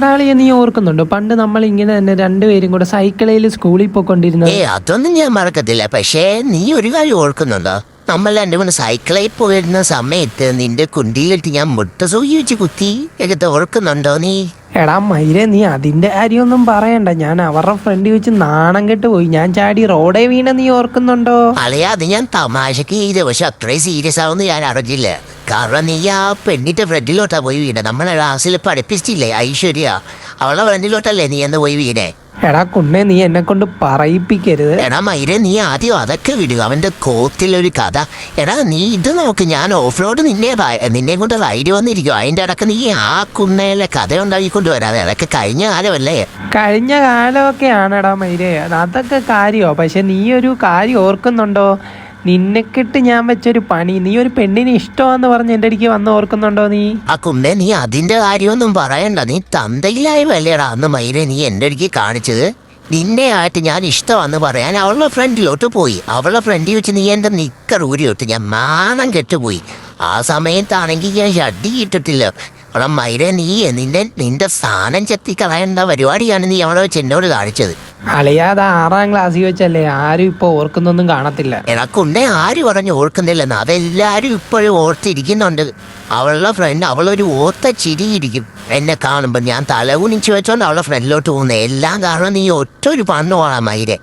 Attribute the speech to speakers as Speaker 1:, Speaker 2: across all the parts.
Speaker 1: എടാളിയെ നീ ഓർക്കുന്നുണ്ടോ? പണ്ട് നമ്മൾ ഇങ്ങനെ തന്നെ രണ്ടുപേരും കൂടെ സൈക്കിളിൽ സ്കൂളിൽ പോയിക്കൊണ്ടിരുന്നത്.
Speaker 2: അതൊന്നും ഞാൻ മറക്കത്തില്ല. പക്ഷേ നീ ഒരു കാര്യം ഓർക്കുന്നുണ്ടോ? നമ്മൾ എന്റെ മുന്നേ സൈക്കിളിൽ പോയിരുന്ന സമയത്ത് നിന്റെ കുണ്ടിയിലിട്ട് ഞാൻ മുട്ട സൂചി വെച്ച് കുത്തി. എനിക്ക് ഓർക്കുന്നുണ്ടോ നീ?
Speaker 1: എടാ മൈരെ നീ അതിന്റെ കാര്യമൊന്നും പറയണ്ട. ഞാൻ അവരുടെ ഫ്രണ്ട് വെച്ച് നാണം കെട്ട് പോയി. ഞാൻ ചാടി റോഡേ വീണ നീ ഓർക്കുന്നുണ്ടോ?
Speaker 2: അളയാ അത് ഞാൻ തമാശക്ക് ചെയ്ത്. പക്ഷെ അത്രയും സീരിയസ് ആവുമെന്ന് ഞാൻ അറിഞ്ഞില്ല. കാരണം നീ ആ പെണ്ണിന്റെ ഫ്രണ്ടിലോട്ടാ പോയി വീണ നമ്മളെ ക്ലാസ്സിൽ പഠിപ്പിച്ചില്ലേ ഐശ്വര്യ? അവളെ ഫ്രണ്ടിലോട്ടല്ലേ നീ എന്ന് പോയി വീണേ?
Speaker 1: എടാ കുണ്ണേ നീ എന്നെ കൊണ്ട് പറയിപ്പിക്കരുത്.
Speaker 2: എടാ മൈരെ നീ ആദ്യം അതൊക്കെ വിടുക അവന്റെ കോത്തിലൊരു കഥ. എടാ നീ ഇത് നോക്ക്. ഞാൻ ഓഫ് റോഡ് നിന്നെ നിന്നെ കൊണ്ട് റൈഡ് വന്നിരിക്കും. അതിന്റെ ഇടയ്ക്ക് നീ ആ കുണ്ണയിലെ കഥ ഉണ്ടാക്കിക്കൊണ്ട് വരാതെ അതൊക്കെ കഴിഞ്ഞ കാലമല്ലേ?
Speaker 1: കഴിഞ്ഞ കാലമൊക്കെയാണെടാ മൈരെ. അതൊക്കെ കാര്യമോ പക്ഷെ നീ ഒരു കാര്യം ഓർക്കുന്നുണ്ടോ? നിന്നെക്കിട്ട് ഞാൻ വെച്ചൊരു പണി. നീ ഒരു പെണ്ണിന് ഇഷ്ടമാന്ന് പറഞ്ഞ് എന്റെ അടിക്ക് വന്ന് ഓർക്കുന്നുണ്ടോ നീ?
Speaker 2: ആ കുമ്പെ നീ അതിന്റെ കാര്യമൊന്നും പറയണ്ട. നീ തന്തയിലായി വല്ലേടാ അന്ന് മയിലെ നീ എന്റെ അടിക്ക് കാണിച്ചത്. നിന്നെ ആയിട്ട് ഞാൻ ഇഷ്ടമാന്ന് പറയാൻ അവളുടെ ഫ്രണ്ടിലോട്ട് പോയി. അവളുടെ ഫ്രണ്ടിൽ വെച്ച് നീ എന്റെ നിക്കർ ഊരിയിട്ട് ഞാൻ മാനം കെട്ടുപോയി. ആ സമയത്താണെങ്കിൽ ഞാൻ ഷഡി ഇട്ടിട്ടില്ല. അവിടെ മൈരെ നീ നിന്റെ നിന്റെ സ്ഥാനം ചെത്തിക്കളയേണ്ട പരിപാടിയാണ് നീ അവളെ വെച്ച് എന്നോട് കാണിച്ചത്.
Speaker 1: അളിയാതെ ആറാം ക്ലാസ്സിൽ വെച്ചല്ലേ ആരും ഇപ്പൊ ഓർക്കുന്നൊന്നും കാണത്തില്ല.
Speaker 2: എനക്കുണ്ടേ ആര് പറഞ്ഞു ഓർക്കുന്നില്ലെന്ന്? അതെല്ലാരും ഇപ്പോഴും ഓർത്തിരിക്കുന്നുണ്ട്. അവളുടെ ഫ്രണ്ട് അവളൊരു ഓർത്ത ചിരിയിരിക്കും. എന്നെ കാണുമ്പോൾ ഞാൻ തല കുനിച്ച് വെച്ചോണ്ട് അവളുടെ ഫ്രണ്ടിലോട്ട് പോകുന്നത് എല്ലാം കാരണം നീ ഒറ്റ ഒരു പണ്ണോളാം മൈരെ.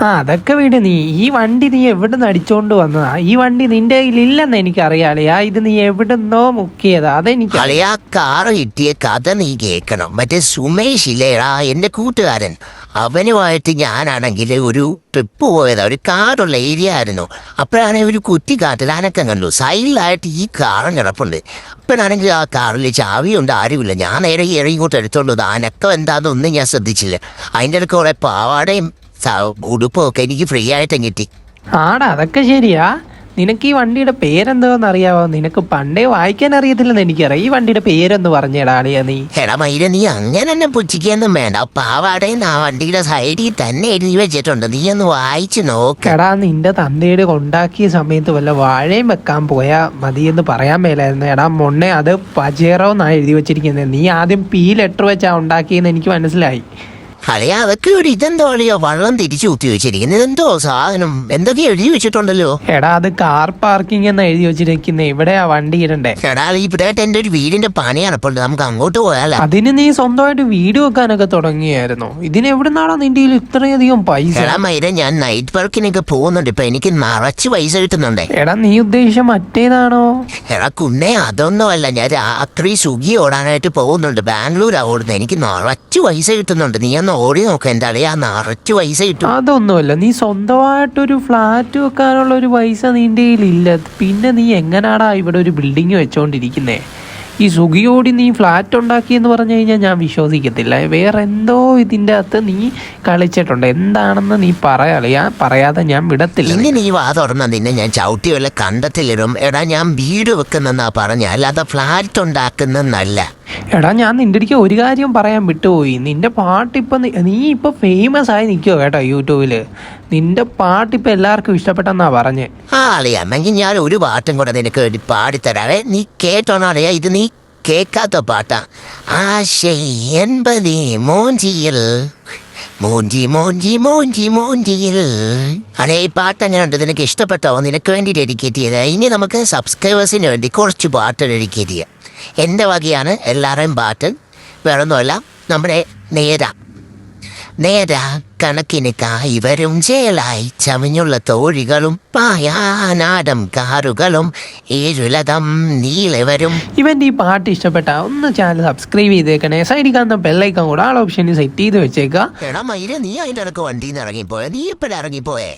Speaker 1: ആ അതൊക്കെ വീട് നീ ഈ വണ്ടി നീ എവിടെ നിന്ന് അടിച്ചോണ്ട് വന്നതാ? ഈ വണ്ടി നിന്റെ കയ്യിലില്ലെന്ന് ആ ഇത് നീ എവിടുന്നോ മുക്കിയതാ. അതെനിക്ക്
Speaker 2: അറിയാ കാറ് കിട്ടിയ കഥ നീ കേൾക്കണം. മറ്റേ സുമേഷ് ഇല്ലേടാ എന്റെ കൂട്ടുകാരൻ. അവനുമായിട്ട് ഞാനാണെങ്കിൽ ഒരു ട്രിപ്പ് പോയതാ. ഒരു കാറുള്ള ഏരിയ ആയിരുന്നു. അപ്പോഴാണ് ഒരു കുറ്റിക്കാട്ടിൽ അനക്കം കണ്ടു. സൈഡിലായിട്ട് ഈ കാറും കിടപ്പുണ്ട്. അപ്പോഴാണെങ്കിൽ ആ കാറിൽ ചാവിയുണ്ട് ആരുമില്ല. ഞാൻ നേരെ ഇറങ്ങിങ്ങോട്ട് എടുത്തോണ്ട് വന്നു. അനക്കം എന്താണെന്നൊന്നും ഞാൻ ശ്രദ്ധിച്ചില്ല. അതിന്റെ ഇടയ്ക്ക് കുറേ പാവാടയും സ- ഉടുപ്പും ഒക്കെ എനിക്ക് ഫ്രീ ആയിട്ട് കിട്ടി.
Speaker 1: ആടാ അതൊക്കെ ശരിയാ. നിനക്ക് ഈ വണ്ടിയുടെ പേരെന്തോന്ന് അറിയാവോ? നിനക്ക് പണ്ടേ വായിക്കാൻ അറിയത്തില്ലെന്ന് എനിക്കറിയാം. ഈ വണ്ടിയുടെ പേരെന്ന് പറഞ്ഞേടാ അളിയ നീ.
Speaker 2: എടാ മൈര നീ അങ്ങനെ തന്നെ പുച്ഛിക്കൊന്നും വേണ്ട പാവാടെ ആ വണ്ടിയുടെ സൈഡിൽ തന്നെ എഴുതി വെച്ചിട്ടുണ്ട്. നീ ഒന്ന് വായിച്ചു
Speaker 1: നോക്കടാ നിന്റെ തന്തയുടെ ഉണ്ടാക്കിയ സമയത്ത് വല്ല വാഴയും വെക്കാൻ പോയാ മതിയെന്ന് പറയാൻ മേലായിരുന്നു. എടാ മൊണ്ണെ അത് പജേറോ എന്നാണ് എഴുതി വെച്ചിരിക്കുന്നത് നീ ആദ്യം പി ലെറ്റർ വെച്ചാ ഉണ്ടാക്കിയെന്ന് എനിക്ക് മനസ്സിലായി.
Speaker 2: അളിയാ അതൊക്കെ ഒരു ഇതെന്തോ അളിയോ വള്ളം തിരിച്ചു കുത്തി വെച്ചിരിക്കുന്നത് എന്തോ സാധനം? എന്തൊക്കെ എഴുതി വെച്ചിട്ടുണ്ടല്ലോ?
Speaker 1: എടാ അത് കാർ പാർക്കിംഗ് എന്ന് എഴുതി വെച്ചിരിക്കുന്നത് ഇവിടെയാ വണ്ടി ഇടണ്ടേ?
Speaker 2: എടാ ഇവിടെ എന്റെ ഒരു വീടിന്റെ പണിയാണ്. അപ്പോൾ നമുക്ക് അങ്ങോട്ട് പോയാലോ?
Speaker 1: അതിന് നീ സ്വന്തമായിട്ട് വീട് വെക്കാനൊക്കെ തുടങ്ങിയായിരുന്നു. ഇതിന് എവിടുന്നാണോ നിന്റെ കയ്യിൽ ഇത്രയധികം പൈസ?
Speaker 2: എടാ മൈര ഞാൻ നൈറ്റ് വർക്കിനൊക്കെ പോകുന്നുണ്ട്. ഇപ്പൊ എനിക്ക് നിറച്ച് പൈസ കിട്ടുന്നുണ്ടേ.
Speaker 1: എടാ നീ ഉദ്ദേശിച്ച മറ്റേതാണോ?
Speaker 2: എടാ കുണ്ണെ അതൊന്നും അല്ല ഞാൻ രാത്രി സുഖി ഓടാനായിട്ട് പോകുന്നുണ്ട്. ബാംഗ്ലൂരാ ഓടുന്നത് എനിക്ക് നിറച്ച് പൈസ കിട്ടുന്നുണ്ട്. നീ ഒന്ന് ഓടി നോക്ക് എന്താ അളിയാ നിറച്ച് പൈസ കിട്ടും.
Speaker 1: അതൊന്നുമല്ല. നീ സ്വന്തമായിട്ടൊരു ഫ്ലാറ്റ് വെക്കാനുള്ള ഒരു പൈസ നിന്റെ ഇല്ല പിന്നെ നീ എങ്ങനാടാ ഇവിടെ ഒരു ബിൽഡിംഗ് വെച്ചോണ്ടിരിക്കുന്നേ? ഈ സുഖിയോടി നീ ഫ്ലാറ്റ് ഉണ്ടാക്കി എന്ന് പറഞ്ഞു കഴിഞ്ഞാൽ ഞാൻ വിശ്വസിക്കത്തില്ല. വേറെ എന്തോ ഇതിന്റെ അകത്ത് നീ കളിച്ചിട്ടുണ്ട്. എന്താണെന്ന് നീ പറയാളിയാ പറയാതെ ഞാൻ വിടത്തില്ല
Speaker 2: ഇനി നീ വാ തുറന്ന നിന്നെ ഞാൻ ചവിട്ടി വല്ല കണ്ടത്തിലിടും. എടാ ഞാൻ വീട് വെക്കുന്നെന്നാ പറഞ്ഞ. അല്ലാതെ ഫ്ലാറ്റ് ഉണ്ടാക്കുന്നെന്നല്ല.
Speaker 1: എടാ ഞാൻ നിന്റെ അടുക്ക് ഒരു കാര്യം പറയാൻ വിട്ടുപോയി. നിന്റെ പാട്ടിപ്പം നീ ഇപ്പോൾ ഫേമസ് ആയി നിൽക്കുമോ കേട്ടോ യൂട്യൂബിൽ പാട്ട് പാട്ടിപ്പോൾ എല്ലാവർക്കും ഇഷ്ടപ്പെട്ടെന്നാ പറഞ്ഞ്.
Speaker 2: ആ അറിയാമെങ്കിൽ ഞാൻ ഒരു പാട്ടും കൂടെ നിനക്ക് പാടിത്തരാവേ നീ കേട്ടോണോ? ഇത് നീ കേൾക്കാത്ത പാട്ടാ. ആശേ എൺപതി മോഞ്ചിയിൽ. മോഞ്ചി മോഞ്ചി മോഞ്ചി മോഞ്ചിയിൽ. അതെ ഈ പാട്ട് എങ്ങനെയുണ്ട്? നിനക്ക് ഇഷ്ടപ്പെട്ടോ? നിനക്ക് വേണ്ടി ഡെഡിക്കേറ്റ് ചെയ്തേ ഇനി നമുക്ക് സബ്സ്ക്രൈബേഴ്സിന് വേണ്ടി കുറച്ച് പാട്ട് ഡെഡിക്കേറ്റ് ചെയ്യാം എന്റെ വകയാണ്? എല്ലാവരെയും പാട്ട് വേറൊന്നുമല്ല നമ്മുടെ നേര. നേര കണക്കിന് ഇവരും വരും ചേലായി ചമഞ്ഞുള്ള തോഴികളും പായാനാടം കാറുകളും ഏഴുലതം നീലവരും. വരും
Speaker 1: ഇവന്റെ ഈ പാട്ട് ഇഷ്ടപ്പെട്ട ഒന്ന് ചാനൽ സബ്സ്ക്രൈബ് ചെയ്തേക്കണേ. സൈഡിൽ കാണുന്ന ബെല്ലൈക്കൺ കൂടെ ആൾ ഓപ്ഷനിൽ സെറ്റ് ചെയ്ത് വെച്ചേക്കാം.
Speaker 2: എടാ മയിലെ നീ അതിന്റെ ഇടയ്ക്ക് വണ്ടിയിൽ നിന്ന് ഇറങ്ങിപ്പോയെ? നീ എപ്പോഴാ ഇറങ്ങിപ്പോയേ?